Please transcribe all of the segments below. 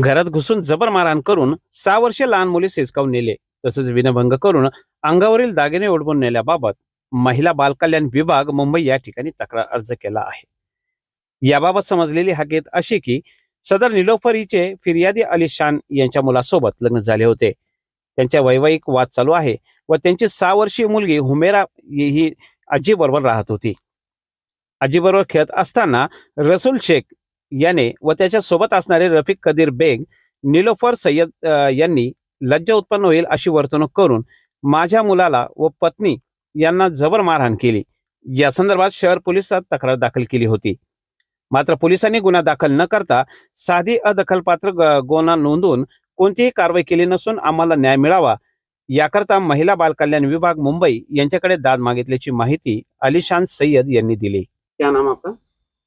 घरात घुसून जबर मारहाण करून सहा वर्षे लहान मुली हिसकावून नेले. तसंच विनभंग करून अंगावरील दागिने ओढवून नेल्याबाबत महिला बालकल्याण विभाग मुंबई या ठिकाणी तक्रार अर्ज केला आहे. याबाबत समजलेली हकीकत अशी की सदर निलोफरीचे फिर्यादी अली शान यांच्या मुलासोबत लग्न झाले होते. त्यांच्या वैवाहिक वाद चालू आहे व त्यांची सहा वर्षीय मुलगी हुमेरा ही आजीबरोबर राहत होती. आजीबरोबर खेळत असताना रसूल शेख याने व त्याच्या सोबत असणारे रफिक कदीर बेग निलोफर सय्यद यांनी लज्जा उत्पन्न होईल अशी वर्तणूक करून माझ्या मुलाला व पत्नी यांना जबर मारहाण केली. या संदर्भात शहर पोलिसात तक्रार दाखल केली होती. मात्र पोलिसांनी गुन्हा दाखल न करता साधी अदखलपात्र गुन्हा नोंदवून कोणतीही कारवाई केली नसून आम्हाला न्याय मिळावा. याकरता महिला बालकल्याण विभाग मुंबई यांच्याकडे दाद मागितल्याची माहिती अलिशान सय्यद यांनी दिली. क्या नाम आपका?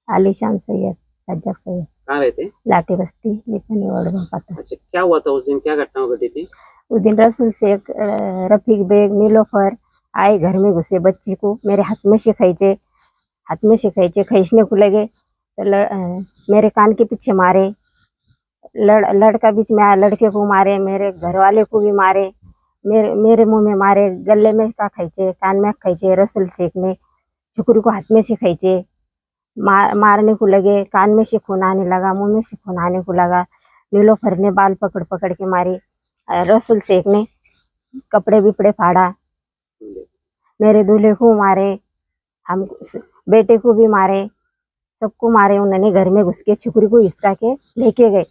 आलिशान सैयद रज्जाक सैयद कहाँ रहते लाठी बस्ती लिपनी वड़वा पता अच्छा क्या हुआ था उस दिन? क्या घटना घटी थी? उस दिन रसूल शेख रफीक बेग नीलोफर आए घर में घुसे बच्ची को। मेरे हाथ में से खींचे हाथ में से खींचे खींचने को लगे। तो लड़, अ, मेरे कान के पीछे मारे। लड़ लड़का बीच में आया लड़के को मारे मेरे घर वाले को भी मारे। मेरे मेरे मुँह में मारे गले में का खींचे कान में खींचे रसूल शेख ने छुकरी को हाथ में से खींचे। मार मारने को लगे कान में से खून आने लगा मुँह में से खून आने को लगा नीलो फर ने बाल पकड़ पकड़ के मारी। रसूल शेख ने कपड़े बिपड़े फाड़ा मेरे दूल्हे को मारे हम बेटे को भी मारे सबको मारे उन्होंने घर में घुस के छुकरी को हिस्सा के लेके गए।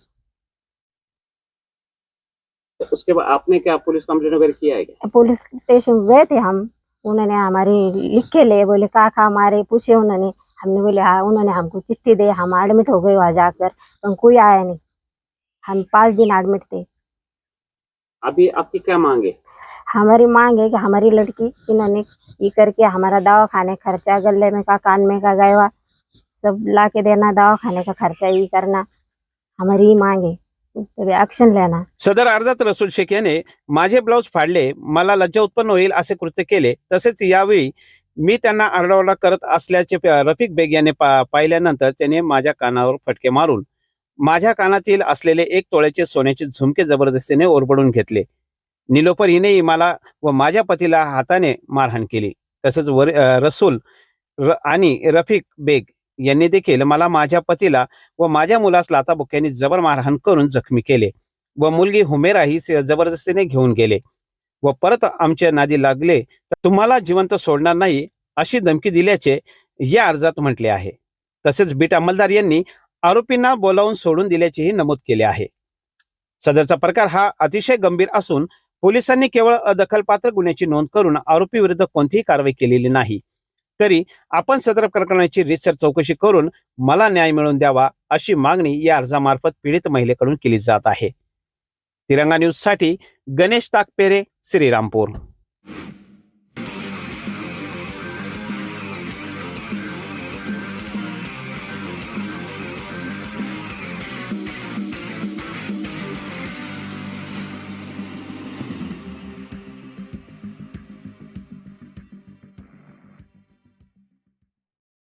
तो उसके बाद आपने क्या पुलिस कंप्लेन वगैरह किया है क्या? पुलिस स्टेशन गए थे हम उन्होंने हमारी लिख के ले बोले का खा मारे पूछे उन्होंने। हमने बोले हाँ उन्होंने हमको चिट्ठी दे हम एडमिट हो गए वहाँ जाकर पर कोई आया नहीं। हम पाँच दिन एडमिट थे। अभी आपकी क्या मांग हमारी मांग है कि हमारी लड़की इन्होंने ये करके हमारा दवा खाने खर्चा गले में का कान में का गएवा सब ला के देना दवा खाने का खर्चा ये करना। हमारी ही मांग है। उस पर एक्शन लेना। सदर अर्जात रसूल शेख याने माझे ब्लाऊज फाडले मला लज्जा उत्पन्न होईल असे कृत्य केले तसेच यावेळी मी त्यांना आरडाओरडा करत असल्याचे रफिक बेग याने पा- पाहिल्यानंतर त्याने माझ्या कानावर फटके मारून माझ्या कानातील असलेले एक तोळ्याचे सोन्याचे झुमके जबरदस्तीने ओरबडून घेतले. निलोफर हिनेही मला व माझ्या पतीला हाताने मारहाण केली. तसंच वर रसूल र, आणि रफिक बेग यांनी देखील मला माझ्या पतीला व माझ्या मुलास लाताबुक्यांनी जबर मारहाण करून जखमी केले व मुलगी हुमेराही जबरदस्तीने घेऊन गेले. व परत आमच्या नादी लागले तर तुम्हाला जिवंत सोडणार नाही अशी धमकी दिल्याचे या अर्जात म्हटले आहे. तसेच बीट अंमलदार यांनी आरोपींना बोलावून सोडून दिल्याचेही नमूद केले आहे. सदरचा प्रकार हा अतिशय गंभीर असून पोलिसांनी केवळ अदखलपात्र गुन्ह्याची नोंद करून आरोपी विरुद्ध कोणतीही कारवाई केलेली नाही. तरी आपण सदर प्रकरणाची रितसर चौकशी करून मला न्याय मिळवून द्यावा अशी मागणी या अर्जामार्फत पीडित महिलेकडून केली जात आहे. तिरंगा न्यूजसाठी गणेश ताकपेरे श्रीरामपूर.